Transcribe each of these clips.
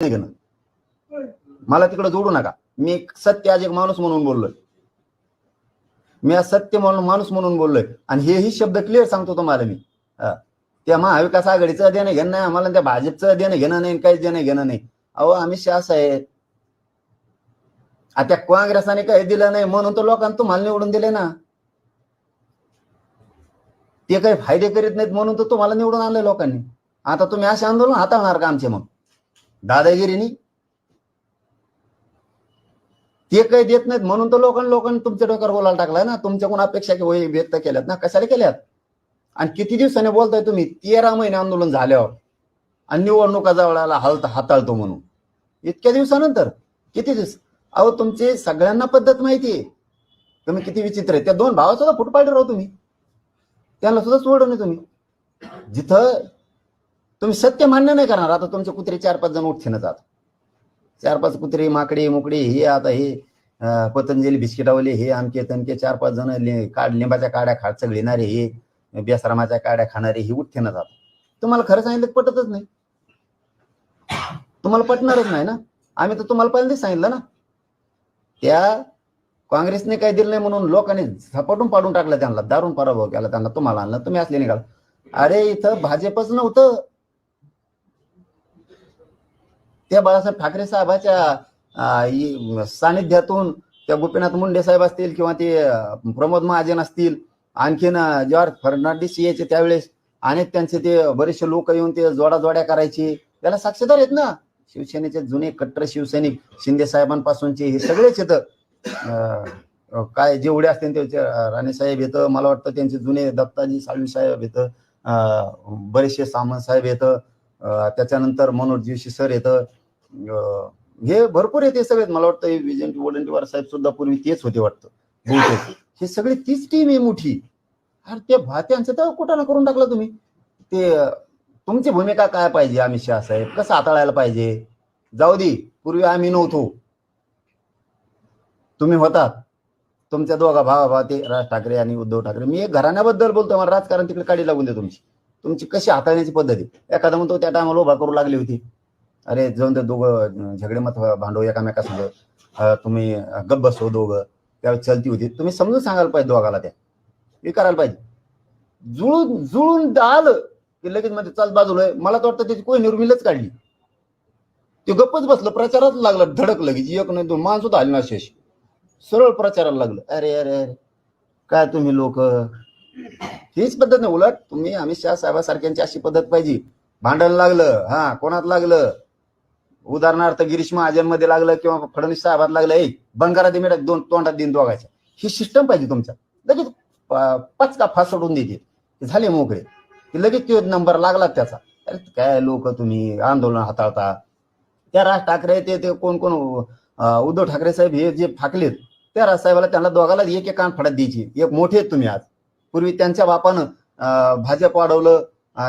नाही घेणं. मला तिकडे जोडू नका. मी सत्य आज एक माणूस म्हणून बोललोय. मी आज सत्य म्हणून माणूस म्हणून बोललोय. आणि हेही शब्द क्लिअर सांगतो तुम्हाला मी. त्या महाविकास आघाडीचं देणं घेणं नाही आम्हाला त्या भाजपचं देणं घेणं नाही काहीच देणं घेणं नाही. अहो आम्ही शास आहे. आता काँग्रेसाने काही दिलं नाही म्हणून तर लोकांना तुम्हाला निवडून दिले ना. ते काही फायदे करीत नाहीत म्हणून तर तुम्हाला निवडून आणले लोकांनी. आता तुम्ही असे आंदोलन हाताळणार का आमचे मग? दादागिरीनी? ते काही देत नाहीत. म्हणून तर लोकांनी लोकांनी तुमच्या डोक्यावर बोलायला टाकलाय ना. तुमच्याकडून अपेक्षा की व्यक्त केल्यात ना? कशाला केल्यात? आणि किती दिवसाने बोलताय तुम्ही? तेरा महिने आंदोलन झाल्यावर. आणि निवडणुका जवळाला हालत हाताळतो म्हणून. इतक्या दिवसानंतर? किती दिवस? अहो तुमची सगळ्यांना पद्धत माहिती आहे. तुम्ही किती विचित्र आहे. त्या दोन भावा सुद्धा फुट राहू तुम्ही? त्यांना सुद्धा सोडवणे तुम्ही. जिथं तुम्ही सत्य मान्य नाही करणार. आता तुमचे कुत्रे चार पाच जण उठतीनच आता चार पाच कुत्रे माकडे मोकडे हे आता हे पतंजली बिस्किटावले हे आमके तनके चार पाच जण काड लिंबाच्या काड्या खा चढविणारे हे बेसरामाच्या काड्या खाणारे हे उठतीनच आता तुम्हाला खरं सांगितलं तर पटतच नाही. तुम्हाला पटणारच नाही ना. आम्ही तर तुम्हाला पहिल्यांदाच सांगितलं ना. त्या काँग्रेसने काही दिलं नाही म्हणून लोकांनी झपाटून पाडून टाकलं त्यांना दारून पराभव केला त्यांना. तुम्हाला आणलं तुम्ही असले निघाल. अरे इथं भाजपच नव्हतं. त्या बाळासाहेब ठाकरे साहेबाच्या सानिध्यातून त्या गोपीनाथ मुंडे साहेब असतील किंवा ते प्रमोद महाजन असतील आणखीन जॉर्ज फर्नांडिस यायचे त्यावेळेस अनेक त्यांचे ते बरेचसे लोक येऊन ते जोडा जोड्या करायचे. त्याला साक्षीदार आहेत ना? शिवसेनेचे जुने कट्टर शिवसैनिक शिंदे साहेबांपासूनचे हे सगळेच येतं काय जेवढे असतील ते राणे साहेब येतं मला वाटतं त्यांचे जुने दत्ताजी साळवी साहेब येतं अं, बरेचसे सामंत साहेब येतं त्याच्यानंतर मनोज जोशी सर येतं हे भरपूर येते सगळे मला वाटतं हे विजय वडंटीवार साहेब सुद्धा पूर्वी तेच होते वाटतं. हे सगळे तीच टीम आहे मोठी. अरे त्या भात्यांचं तर कुठं करून टाकलं तुम्ही. ते तुमची भूमिका काय पाहिजे अमित शहा साहेब? कसं हाताळायला पाहिजे? जाऊ दे पूर्वी आम्ही नव्हतो. तुम्ही होतात तुमच्या दोघा भावा भाते ते राज ठाकरे आणि उद्धव ठाकरे. मी एक घराण्याबद्दल बोलतो मला राजकारण तिकडे काढी लागून दे तुमची. तुमची कशी हाताळण्याची पद्धत आहे? एखादा म्हणतो त्या टायमाला उभा करू लागली होती. अरे जाऊन ते दोघं झगडे मत भांडव एकामेकासंग अं, तुम्ही गप्प बसो दोघं. त्यावेळेस चलती होती. तुम्ही समजून सांगायला पाहिजे दोघाला त्या. हे करायला पाहिजे. जुळून जुळून आलं की लगेच मध्ये चाल बाजूला मला तर वाटतं त्याची कोणी निर्मिलच काढली. ते गप्पच बसलं प्रचारात लागलं धडक लगेच. एक नाही दोन माणसं सुद्धा आली ना शेष सरळ प्रचाराला लागलं. अरे अरे अरे काय तुम्ही लोक? हीच पद्धत नाही. उलट तुम्ही अमित शहा साहेबासारख्यांची अशी पद्धत पाहिजे. भांडण लागलं. हा कोणात लागलं? उदाहरणार्थ गिरीश महाजनमध्ये लागलं किंवा फडणवीस साहेबात लागलं ए बंगारा दे मिळत दोन तोंडात दिन दोघायच्या ही सिस्टम पाहिजे तुमच्या. लगेच पचका फास सोडून देते झाले मोकळे. की लगेच तो नंबर लागला त्याचा. अरे काय लोक तुम्ही आंदोलन हाताळता? त्या राज ठाकरे ते ते कोण कोण उद्धव ठाकरे साहेब हे जे फाकलेत त्या राज साहेबाला त्यांना दोघाला एक एक कान फडत द्यायची. एक मोठे आहेत तुम्ही आज. पूर्वी त्यांच्या बापानं अं, भाजप वाढवलं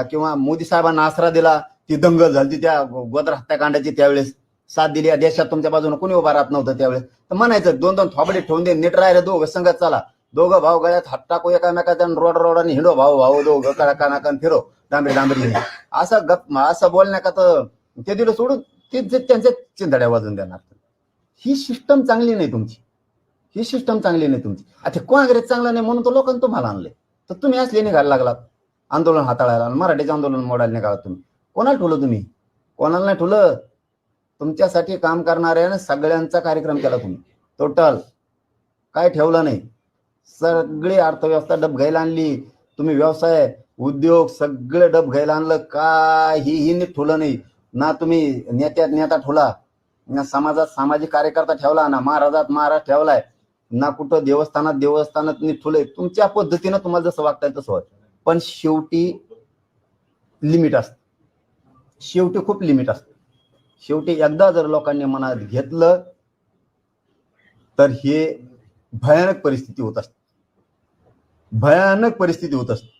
किंवा मोदी साहेबांना आसरा दिला. ती दंगल झाली त्या गोदर हत्याकांडाची त्यावेळेस साथ दिली. या देशात तुमच्या बाजूने कोणी उभा राहत नव्हतं त्यावेळेस. तर म्हणायचं दोन दोन थोबडे ठेवून दे नीट राहिले दोघं संगत चला. दोघं भाऊ गळ्यात हात टाकू एकामेकाच्या रोड रोडाने हिंडो भाऊ भाऊ दोघं करा कानाकन फिरो डांबरी डांबरी. असं गप असं बोलण्या का तर ते दिलं सोडून ते त्यांच्या चिंधड्या वाजून देणार. ही सिस्टम चांगली नाही तुमची. ही सिस्टम चांगली नाही तुमची. आता काँग्रेस चांगला नाही म्हणून तो लोकांनी तुम्हाला आणले तर तुम्ही असले निघायला लागलात. आंदोलन हाताळायला मराठीचं आंदोलन मोडायला निघाला तुम्ही. कोणाला ठेवलं तुम्ही? कोणाला नाही ठेवलं? तुमच्यासाठी काम करणाऱ्या सगळ्यांचा कार्यक्रम केला तुम्ही. टोटल काय ठेवलं नाही. सगळी अर्थव्यवस्था डब घ्यायला आणली. तुम्ही व्यवसाय उद्योग सगळे डब घ्यायला आणलं. काहीही नीट ठेवलं नाही. ना तुम्ही नेत्यात नेता ठेवला. ना समाजात सामाजिक कार्यकर्ता ठेवला. ना महाराजात महाराज ठेवलाय. ना कुठं देवस्थानात देवस्थानात नीट ठेवलंय. तुमच्या पद्धतीनं तुम्हाला जसं वागताय तसं पण शेवटी लिमिट असतं. शेवटी खूप लिमिट असते. शेवटी एकदा जर लोकांनी मनात घेतलं तर हे भयानक परिस्थिती होत असते. भयानक परिस्थिती होत असते.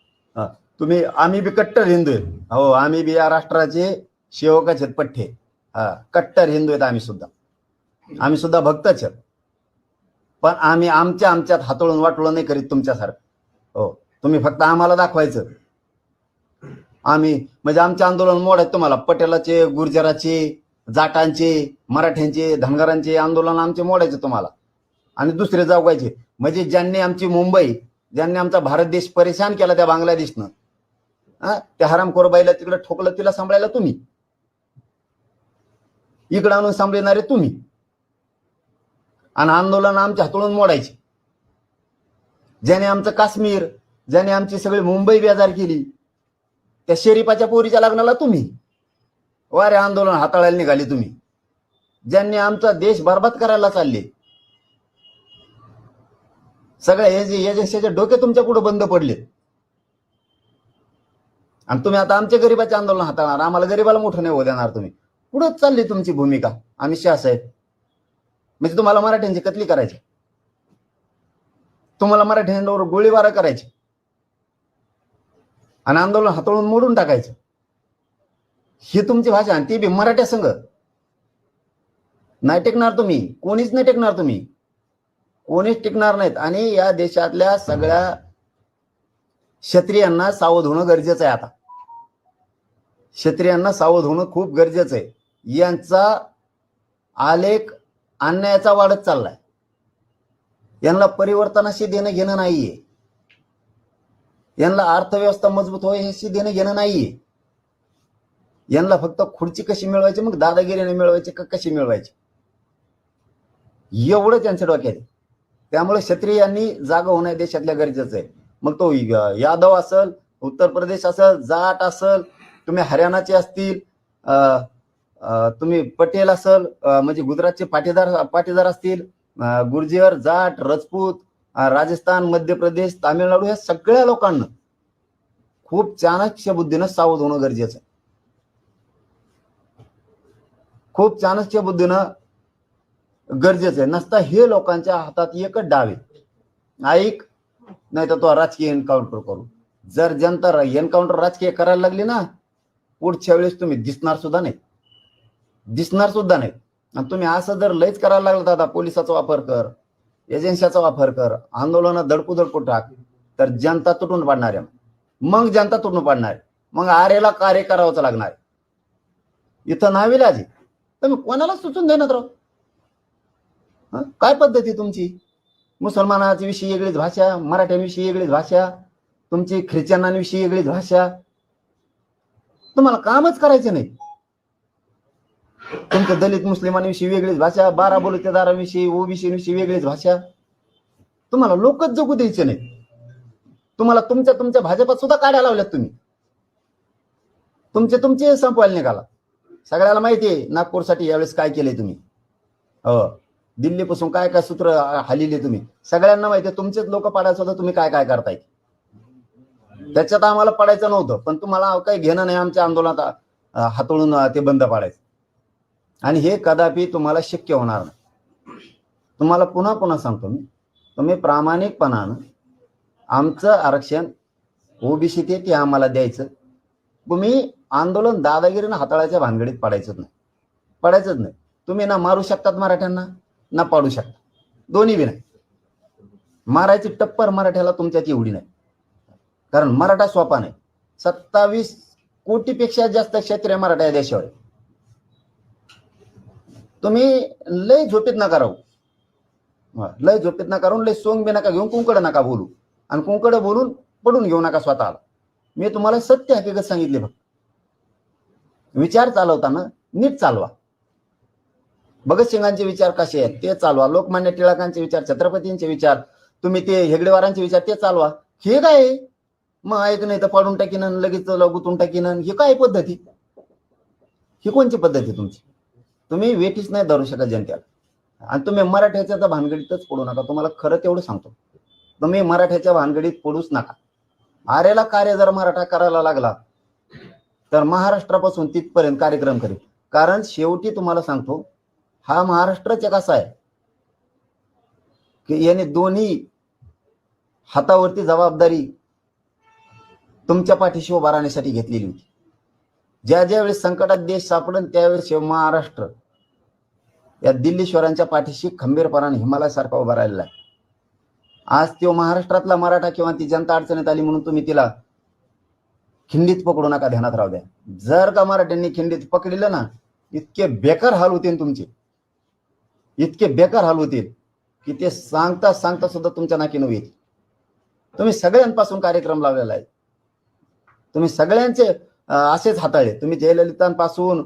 तुम्ही आम्ही बी कट्टर हिंदू आहेत. हो आम्ही बी या राष्ट्राचे सेवकाचे पठ्ठे. हा कट्टर हिंदू आहेत आम्ही सुद्धा. आम्ही सुद्धा भक्तच आहेत. पण आम्ही आमच्या आमच्यात हातोळून वाटोळं नाही करीत तुमच्यासारखं. हो तुम्ही फक्त आम्हाला दाखवायचं. आम्ही म्हणजे आमचे आंदोलन मोड आहेत तुम्हाला. पटेलाचे गुर्जराचे जाटांचे मराठ्यांचे धनगरांचे आंदोलन आमचे मोडायचे तुम्हाला. आणि दुसरे जागवायचे म्हणजे ज्यांनी आमची मुंबई ज्यांनी आमचा भारत देश परेशान केला त्या बांगलादेशनं हा त्या हरामखोर बाईला तिकडे ठोकलं तिला सांभाळायला तुम्ही. इकडे आणून सांभाळणारे तुम्ही. आणि आंदोलन आमच्या हातोळून मोडायचे. ज्याने आमचं काश्मीर ज्याने आमची सगळी मुंबई बेजार केली त्या शरीफाच्या पोरीच्या लग्नाला तुम्ही? वारे आंदोलन हाताळायला निघाले तुम्ही. ज्यांनी आमचा देश बर्बाद करायला चालले. सगळ्या एजन्सीचे डोके तुमच्यापुढे बंद पडले. आणि तुम्ही आता आमच्या गरीबाचे आंदोलन हाताळणार. आम्हाला गरीबाला मोठं नाही होऊ देणार तुम्ही. पुढंच चालली तुमची भूमिका आम्ही शाह साहेब. म्हणजे तुम्हाला मराठ्यांची कतली करायची. तुम्हाला मराठ्यांवर गोळीबार करायचे. आणि आंदोलन हाताळून मोडून टाकायचं. ही तुमची भाषा आणि ती बी मराठ्या संघ. नाही टेकणार तुम्ही. कोणीच नाही टेकणार तुम्ही. कोणीच टिकणार नाहीत. आणि या देशातल्या सगळ्या क्षत्रियांना सावध होणं गरजेचं आहे आता. क्षत्रियांना सावध होणं खूप गरजेचं आहे. यांचा आलेख अन्यायाचा वाढत चाललाय. यांना परिवर्तनाशी देणं घेणं नाहीये. यांना अर्थव्यवस्था मजबूत होय हे देणं घेणं नाहीये. यांना फक्त खुर्ची कशी मिळवायची मग दादागिरीने मिळवायची का कशी मिळवायची? एवढं त्यांच्या डोक्यात आहे. त्यामुळे क्षत्रियांनी जागा होणं देशातल्या गरजेचं आहे. मग तो यादव असल उत्तर प्रदेश असल जाट असल तुम्ही हरियाणाचे असतील तुम्ही पटेल असल म्हणजे गुजरातचे पाटीदार पाटीदार असतील गुर्जर जाट राजपूत राजस्थान मध्य प्रदेश तामिळनाडू या सगळ्या लोकांना खूप चाणक्य बुद्धीनं सावध होणं गरजेचं आहे. खूप चाणक्य बुद्धीनं गरजेचं आहे. नसता हे लोकांच्या हातात एकच डावे ऐक नाही तर तो राजकीय एन्काउंटर करू. जर जनता एन्काउंटर राजकीय करायला लागली ना पुढच्या वेळेस तुम्ही दिसणार सुद्धा नाही. दिसणार सुद्धा नाही. आणि तुम्ही असं जर लयच करायला लागलं दादा पोलिसाचा वापर कर. एजन्सीचा वापर कर आंदोलन धडकू धडकू टाक तर जनता तुटून पाडणार आहे. मग जनता तुटून पाडणार मग आरेला कार्य करावंच लागणार इथं नाविलाजी तुम्ही कोणाला सुचून देणार हो? राव काय पद्धती तुमची? मुसलमानाची विषयी वेगळीच भाषा मराठ्यांविषयी वेगळीच भाषा तुमची ख्रिश्चनांविषयी वेगळीच भाषा. तुम्हाला कामच करायचं नाही. तुमचं दलित मुस्लिमांविषयी वेगळीच भाषा बारा बोलतेदारांविषयी ओबीसीविषयी वेगळीच भाषा. तुम्हाला लोकच जगू द्यायचे नाही तुम्हाला तुमच्या तुमच्या भाजपात सुद्धा काढ्या लावल्यात तुम्ही. तुमचे तुमचे संपवायला निघाला. सगळ्याला माहिती आहे नागपूरसाठी यावेळेस काय केलंय तुम्ही? हो. दिल्लीपासून काय काय सूत्र हालिले तुम्ही? सगळ्यांना माहिती आहे तुमचेच लोक पाडायचं होतं तुम्ही काय काय करताय? त्याच्यात आम्हाला पडायचं नव्हतं पण तुम्हाला काही घेणं नाही आमच्या आंदोलनात हातळून ते बंद पाडायचं. आणि हे कदापि तुम्हाला शक्य होणार नाही. तुम्हाला पुन्हा पुन्हा सांगतो मी. तुम्ही प्रामाणिकपणानं आमचं आरक्षण ओबीसी ते ते आम्हाला द्यायचं. तुम्ही आंदोलन दादागिरीनं हाताळायच्या भानगडीत पडायचंच नाही. पडायचंच नाही. तुम्ही ना मारू शकतात मराठ्यांना ना पाडू शकता. दोन्ही बी नाही. मारायची टप्पर मराठ्याला तुमच्यात एवढी नाही. कारण मराठा सोपा नाही. सत्तावीस कोटीपेक्षा जास्त क्षेत्रीय मराठा या देशावर तुम्ही लय झोपेत नका राहू. लय झोपेत नका राहून लय सोंग बी नका घेऊन कुंकड नका बोलू. आणि कुंकड बोलून पडून घेऊ नका स्वतःला. मी तुम्हाला सत्य हकीकत सांगितले फक्त. विचार चालवताना नीट चालवा. भगतसिंगांचे विचार कसे आहेत ते चालवा. लोकमान्य टिळकांचे विचार छत्रपतींचे विचार तुम्ही ते हेगडेवारांचे विचार ते चालवा. हे काय? मग ऐक नाही तर पाडून टाकीन लगेच गुतून टाकीन हे काय पद्धती? ही कोणची पद्धती तुमची? तुम्ही वेटीच नाही धरू शकत जनतेला. आणि तुम्ही मराठ्याच्या तर भानगडीतच पडू नका. तुम्हाला खरं तेवढं सांगतो. तुम्ही मराठ्याच्या भानगडीत पडूच नका. आरेला कार्य जर मराठा करायला लागला तर महाराष्ट्रापासून तिथपर्यंत कार्यक्रम करेल. कारण शेवटी तुम्हाला सांगतो हा महाराष्ट्राचा कसा आहे की याने दोन्ही हातावरती जबाबदारी तुमच्या पाठीशी उभा राहण्यासाठी घेतलेली होती. ज्या ज्या वेळेस संकटात देश सापडन त्यावेळेस महाराष्ट्र या दिल्लीश्वरांच्या पाठीशी खंबीरपणाने हिमालयासारखा उभा राहिलेला आहे. आज तो महाराष्ट्रातला मराठा किंवा ती जनता अडचणीत आली म्हणून तुम्ही तिला खिंडीत पकडू नका ध्यानात राहू द्या. जर का मराठ्यांनी खिंडीत पकडलं ना इतके बेकार हाल होतील तुमचे. इतके बेकार हाल होतील की ते सांगता सांगता सुद्धा तुमच्या नाकी नऊ तुम्ही सगळ्यांपासून कार्यक्रम लावलेला आहे. तुम्ही सगळ्यांचे असेच हाताळले. तुम्ही जयललितांपासून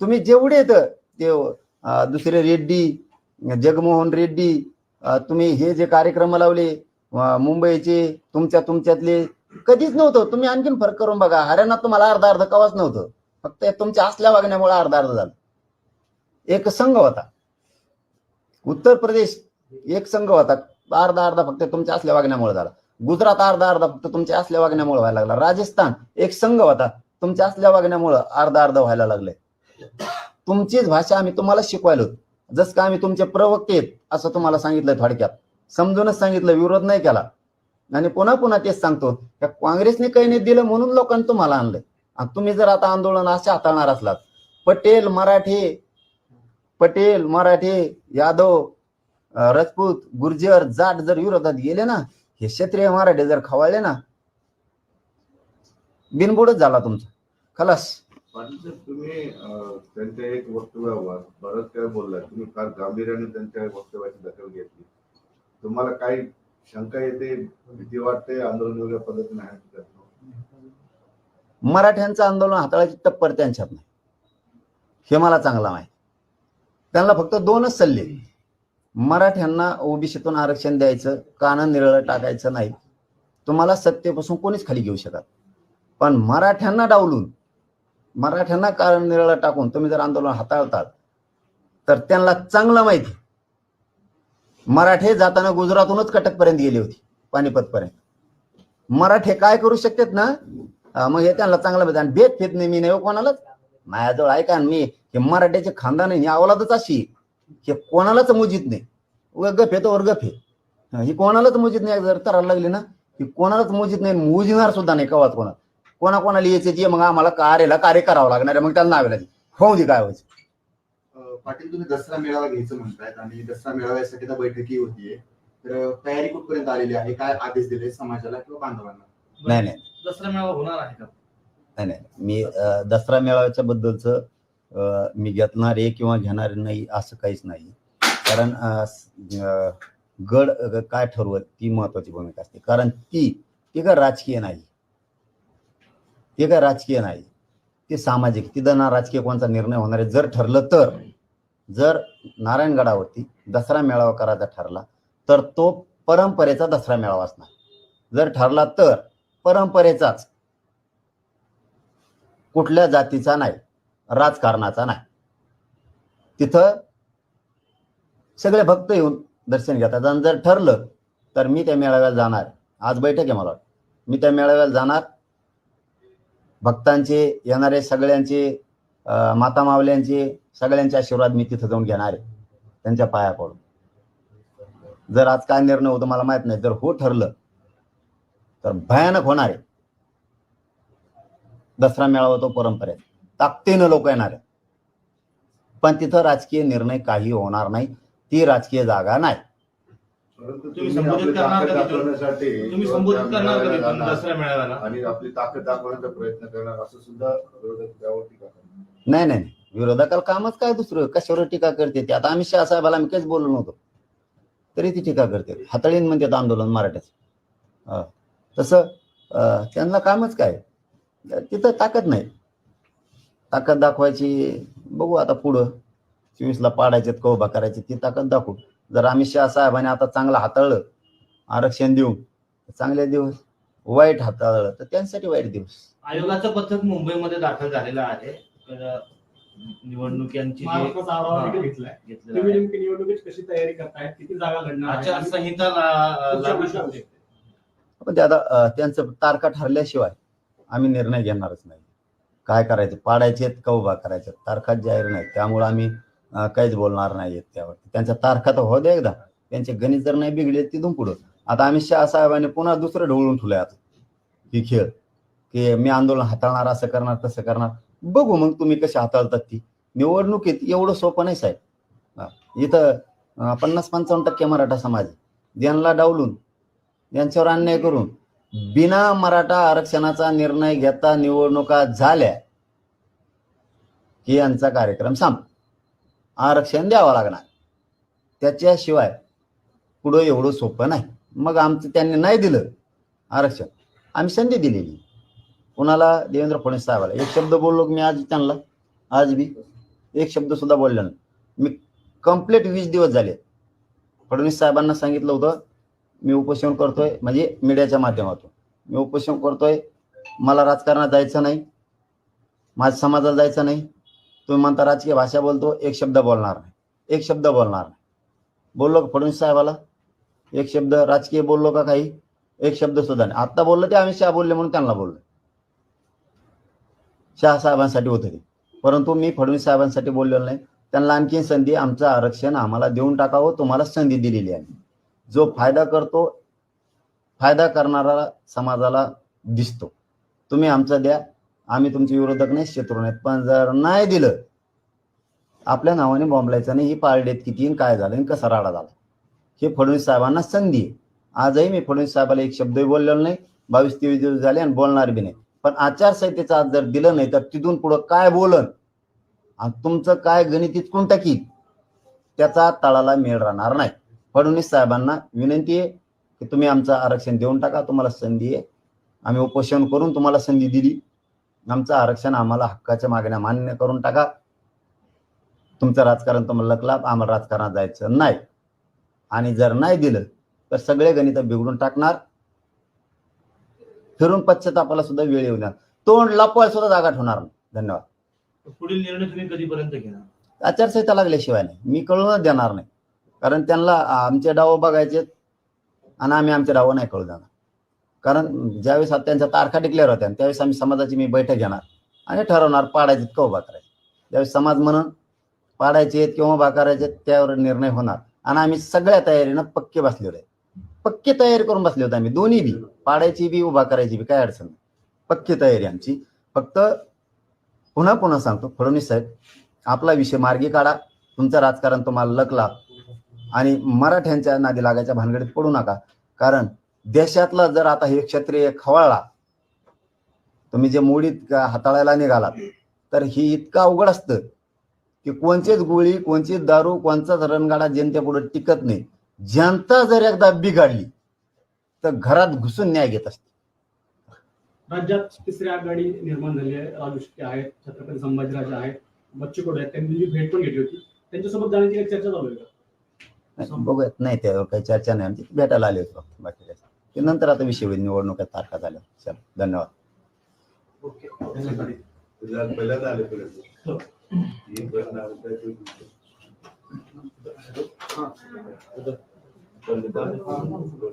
तुम्ही जेवढे तर ते दुसरे रेड्डी जगमोहन रेड्डी तुम्ही हे जे कार्यक्रम लावले मुंबईचे तुमच्या तुमच्यातले कधीच नव्हतं. तुम्ही आणखीन फरक करून बघा. हरियाणात तुम्हाला अर्धा अर्ध कवाच नव्हतं. फक्त तुमच्या असल्या वागण्यामुळे अर्धा अर्ध झालं. एक संघ होता. उत्तर प्रदेश एक संघ होता. अर्धा अर्धा फक्त तुमच्या असल्या वागण्यामुळे झाला. गुजरात अर्धा अर्धा फक्त तुमच्या असल्या वागण्यामुळे व्हायला लागला. राजस्थान एक संघ होता. तुमच्या असल्या वागण्यामुळे अर्धा अर्धा व्हायला लागले. तुमचीच भाषा आम्ही तुम्हाला शिकवायलो. जसं का आम्ही तुमचे प्रवक्ते आहेत असं तुम्हाला सांगितलं थोडक्यात. समजूनच सांगितलं विरोध नाही केला. आणि पुन्हा पुन्हा तेच सांगतो त्या काँग्रेसने काही नाही दिलं म्हणून लोकांनी तुम्हाला आणलं आणि तुम्ही जर आता आंदोलन असे हाताळणार असलात पटेल मराठे पटेल मराठे यादव राजपूत गुर्जर जाट जर विरोधात गेले ना हे क्षत्रिय मराठे जर खवाळले ना बिनबुडच झाला तुमचा. खलास. तुम्ही त्यांच्या एक वक्तव्यावर बरंच काय बोललाय तुम्ही फार गांभीर्याने त्यांच्या वक्तव्याची दखल घेतली. तुम्हाला काही शंका येते भीती वाटते आंदोलन वेगळ्या पद्धतीने मराठ्यांचं आंदोलन हाताळायची टप्पर त्यांच्यात नाही. हे मला चांगला माहिती. त्यांना फक्त दोनच सल्ले. मराठ्यांना ओबीसीतून आरक्षण द्यायचं कानं निरळ टाकायचं नाही. तुम्हाला सत्तेपासून कोणीच खाली घेऊ शकत पण मराठ्यांना डावलून मराठ्यांना कारण निरळ टाकून तुम्ही जर आंदोलन हाताळतात तर त्यांना चांगलं माहिती. मराठे जाताना गुजरातूनच कटकपर्यंत गेली होती पानिपतपर्यंत. मराठे काय करू शकतात ना? मग हे त्यांना चांगलं माहिती. आणि भेद फेत नाही मी नाही कोणालाच. माझ्याजवळ ऐका मी हे मराठ्याचे खानदान आहे ही अवलादच अशी. हे कोणालाच मुजीत नाही. उगा गप आहे तर गप आहे. हं, कोणालाच मुजीत नाही. जर करायला लागली ना ही कोणालाच मुजीत नाही मुजणार सुद्धा नाही कवाच कोणा कोणा कोणाला यायचे जे मग आम्हाला कार्याला कार्य करावं लागणार आहे मग त्याला नावे लागेल. होऊ दे काय व्हायचं. पाटील तुम्ही दसरा मेळावा घ्यायचं म्हणतायत आणि दसरा मेळाव्यासाठी आता बैठकी होतीये. तर तयारी कुठपर्यंत आलेली आहे? काय आदेश दिले समाजाला किंवा बांधवांना? नाही नाही. दसरा मेळावा होणार आहे का? नाही नाही. मी दसरा मेळाव्याच्या बद्दलचं मी घेतणार आहे किंवा घेणार नाही असं काहीच नाही. कारण गड काय ठरवत ती महत्वाची भूमिका असते. कारण ती ती का राजकीय नाही. ते काय राजकीय नाही. ते सामाजिक तिथं ना राजकीय कोणता निर्णय होणार आहे. जर ठरलं तर जर नारायणगडावरती दसरा मेळावा करायचा ठरला तर तो परंपरेचा दसरा मेळावा असणार. जर ठरला तर परंपरेचाच. कुठल्या जातीचा नाही. राजकारणाचा नाही. तिथं सगळे भक्त येऊन दर्शन घेतात. आणि जर ठरलं तर मी त्या मेळाव्याला जाणार. आज बैठक आहे मला मी त्या मेळाव्याला जाणार. भक्तांचे येणारे सगळ्यांचे माता मावल्यांचे सगळ्यांचे आशीर्वाद मी तिथं जाऊन घेणार आहे. त्यांच्या पाया पडून. जर आज काय निर्णय होतो मला माहीत नाही. जर हो ठरलं तर भयानक होणार आहे. दसरा मेळावा तो परंपरेत. ताकदीनं लोक येणार आहे पण तिथं राजकीय निर्णय काही होणार नाही. ती राजकीय जागा नाही. परंतु तुम्ही तुम्ही आपली संबोधित करणार ताकद का तिथून? दाखवण्यासाठी तुम्ही संबोधित त्या करणार का मेळाव्याला तिथून जाणार दसरा मेळाव्याला? आणि आपली ताकद दाखवण्याचा प्रयत्न करणार असं सुद्धा विरोधक त्यावर टीका करणार नाही नाही नाही. विरोधकाला कामच काय दुसरं? कशावर टीका करते ते? आता आम्ही शहासाहेबाला आम्ही काहीच बोललो नव्हतो. तरी ती टीका करते. हाताळीन म्हणतात आंदोलन मराठ्याचं. हा. तसं अं, त्यांना कामच काय? तिथं ताकद नाही. ताकद दाखवायची. बघू आता पुढं. चोवीसला पाडायचे का उभा करायचे ती ताकद दाखवू. जर आम्ही शहासाहेबांनी आता चांगलं हाताळलं आरक्षण देऊन चांगले दिवस. वाईट हाताळलं तर त्यांच्यासाठी वाईट दिवस. आयोगाचं पथक मुंबईमध्ये दाखल झालेलं आहे. तर निवडणुकांची कशी तयारी करतायत किती जागा लढणार आचारसंहिता लागू शकते. पण ते आता अं, त्यांचं तारखा ठरल्याशिवाय आम्ही निर्णय घेणारच नाही. काय करायचं? पाडायचे आहेत का उभा करायचे तारखाच जाहीर नाही त्यामुळे आम्ही काहीच बोलणार नाही त्यावर त्यांच्या तारखा तर हो द्या एकदा. त्यांचे गणित जर नाही बिघडले तिथून पुढं. आता आम्ही शहासाहेबांनी पुन्हा दुसरं ढवळून ठेवलं आता. ही खेळ. की मी आंदोलन हाताळणार असं करणार तसं करणार. बघू मग तुम्ही कसे हाताळतात ती. निवडणुकीत एवढं सोपं नाही साहेब. इथं पन्नास पंचावन्न टक्के मराठा समाज ज्यांना डावलून यांच्यावर अन्याय करून बिना मराठा आरक्षणाचा निर्णय घेता निवडणुका झाल्या की यांचा कार्यक्रम संप आरक्षण द्यावं लागणार. त्याच्याशिवाय पुढं एवढं सोपं नाही. मग आमचं त्यांनी नाही दिलं आरक्षण. आम्ही संधी दिलेली. कुणाला? देवेंद्र फडणवीस साहेबाला. एक शब्द बोललो मी आज त्यांना. आज बी. एक शब्द सुद्धा बोललो नाही. मी कंप्लीट वीस दिवस झाले. फडणवीस साहेबांना सांगितलं होतं मी उपोषण करतोय म्हणजे मीडियाच्या माध्यमातून. मी उपोषण करतोय मला राजकारणात जायचं नाही माझ्या समाजाला जायचं नाही. तुम्ही म्हणता राजकीय भाषा बोलतो एक शब्द बोलणार नाही. एक शब्द बोलणार नाही. बोललो का फडणवीस साहेबाला? एक शब्द राजकीय बोललो का काही? एक शब्द सुद्धा नाही. आत्ता बोललो ते अमित शहा बोलले म्हणून त्यांना बोललो. शहा साहेबांसाठी होते ते. परंतु मी फडणवीस साहेबांसाठी बोललेलो नाही. त्यांना आणखी संधी आमचं आरक्षण आम्हाला देऊन टाकावं तुम्हाला संधी दिलेली आहे. जो फायदा करतो फायदा करणारा समाजाला दिसतो. तुम्ही आमचा द्या आम्ही तुमचे विरोधक नाही शत्रू नाहीत. पण जर नाही दिलं आपल्या नावाने बॉम्बलायचं नाही ही पारडेत किती काय झालं कसा राडा झाला? हे फडणवीस साहेबांना संधी आहे. आजही मी फडणवीस साहेबाला एक शब्दही बोललेलो नाही. बावीस तेवीस दिवस झाले आणि बोलणार बी नाही. पण आचारसंहितेचं आज जर दिलं नाही तर तिथून पुढं काय बोलन? आणि तुमचं काय गणितीत इचकून की? त्याचा तळाला मेळ राहणार नाही. फडणवीस साहेबांना विनंती आहे की तुम्ही आमचं आरक्षण देऊन टाका तुम्हाला संधी आहे. आम्ही उपोषण करून तुम्हाला संधी दिली. आमचं आरक्षण आम्हाला हक्काच्या मागण्या मान्य करून टाका. तुमचं राजकारण तुम्हाला लकलाप आम्हाला राजकारणात जायचं नाही. आणि जर नाही दिलं तर सगळे गणित बिघडून टाकणार. फिरून पश्चातापाला सुद्धा वेळ येऊ द्या तोंड लपवायला सुद्धा जागा ठेवणार धन्यवाद. पुढील निर्णय तुम्ही कधीपर्यंत घेणार? आचारसंहिता लागल्याशिवाय नाही. मी कळूनच देणार नाही. कारण त्यांना आमचे डाव बघायचे आणि आम्ही आमचे डाव नाही कळू देणार कारण ज्यावेळेस आता त्यांच्या तारखा डिक्लेअर होत्या त्यावेळेस आम्ही समाजाची मी बैठक घेणार आणि ठरवणार पाडायचे का उभा करायचे. ज्यावेळेस समाज म्हणून पाडायचे आहेत किंवा उभा करायचे त्यावर निर्णय होणार. आणि आम्ही सगळ्या तयारीनं पक्के बसलेलो आहे. पक्की तयारी करून बसले होते आम्ही दोन्ही बी. पाडायची बी उभा करायची बी काय अडचण नाही. पक्की तयारी आमची. फक्त पुन्हा पुन्हा सांगतो फडणवीस साहेब आपला विषय मार्गी काढा. तुमचं राजकारण तुम्हाला लकला. आणि मराठ्यांच्या नादी लागायच्या भानगडीत पडू नका. कारण देशातला जर आता हे क्षत्रिय खवळला तुम्ही जे मोडीत हाताळायला निघालात तर ही इतकं अवघड असतं की कोणचीच गोळी कोणचीच दारू कोणचाच रणगाडा जनतेपुढे टिकत नाही. जनता जर एकदा बिघडली तर घरात घुसून न्याय घेत असते. राज्यात तिसरी आघाडी निर्माण झाली आहे. राजू शेट्टी आहेत छत्रपती संभाजीराजे आहेत बच्चू कडू आहेत त्यांनी भेट पण घेतली होती. त्यांच्यासोबत जाण्याची चर्चा चालू आहे बघूयात. नाही त्यावर काही चर्चा नाही. आमची भेटायला आले होतो बाकी काय. ते नंतर आता विषय होईल. निवडणुका तारखा झाल्या. चल धन्यवाद.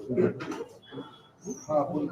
ही. हा बोल.